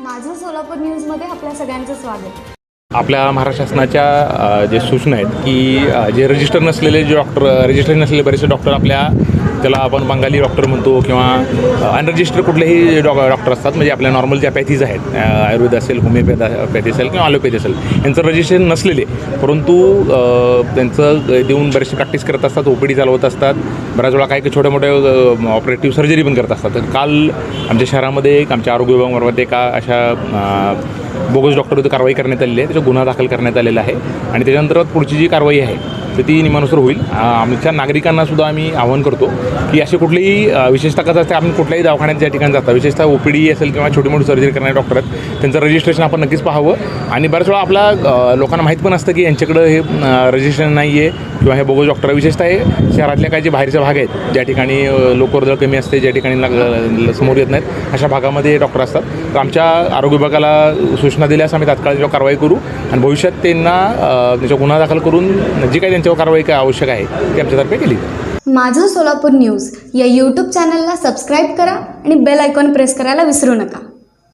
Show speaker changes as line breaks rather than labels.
माझं सोलापूर न्यूजमध्ये आपल्या सगळ्यांचं स्वागत.
आपल्या महाराष्ट्र शासनाच्या जे सूचना आहेत की जे रजिस्टर नसलेले जे डॉक्टर रजिस्टर नसलेले बरेचसे डॉक्टर आपल्या त्याला आपण बंगाली डॉक्टर म्हणतो किंवा अनरजिस्टर कुठलेही डॉ डॉक्टर असतात. म्हणजे आपल्या नॉर्मल ज्या पॅथीज आहेत आयुर्वेद असेल होमिओपॅथी पॅथी असेल किंवा ॲलोपॅथी असेल यांचं रजिस्ट्रेशन नसलेले. परंतु त्यांचं देऊन बरेचसे प्रॅक्टिस करत असतात ओ पी डी चालवत असतात. बऱ्याच वेळा काही छोट्या मोठ्या ऑपरेटिव्ह सर्जरी पण करत असतात. तर काल आमच्या शहरामध्ये एक आमच्या आरोग्य विभागामार्फत एका अशा बोगस डॉक्टरविरुद्ध कारवाई करण्यात आलेली आहे. त्याचा गुन्हा दाखल करण्यात आलेला आहे. आणि त्याच्यानंतर पुढची जी कारवाई आहे तर ती नियमानुसार होईल. आमच्या नागरिकांना सुद्धा आम्ही आवाहन करतो की असे कुठलेही विशेषतः कसं असते आपण कुठल्याही दवाखान्यात ज्या ठिकाणी जातात विशेषतः ओ पी डी असेल किंवा छोटी मोठी सर्जरी करणारे डॉक्टर आहेत त्यांचं रजिस्ट्रेशन आपण नक्कीच पाहावं. आणि बऱ्याच वेळा आपला लोकांना माहीत पण असतं की यांच्याकडं हे रजिस्ट्रेशन नाही आहे किंवा हे बघू डॉक्टर विशेषतः हे शहरातल्या काही जे बाहेरचे भाग आहेत ज्या ठिकाणी लोकवर्दळ कमी असते ज्या ठिकाणी समोर येत नाहीत अशा भागामध्ये डॉक्टर असतात. तर आमच्या आरोग्य विभागाला सूचना दिल्यास आम्ही तात्काळ कारवाई करू आणि भविष्यात त्यांना गुन्हा दाखल करून जी काही त्यांच्यावर कारवाई काय आवश्यक आहे ती आमच्यातर्फे केली
माझं सोलापूर न्यूज या यूट्यूब चॅनलला सबस्क्राईब करा आणि बेल आयकॉन प्रेस करायला विसरू नका.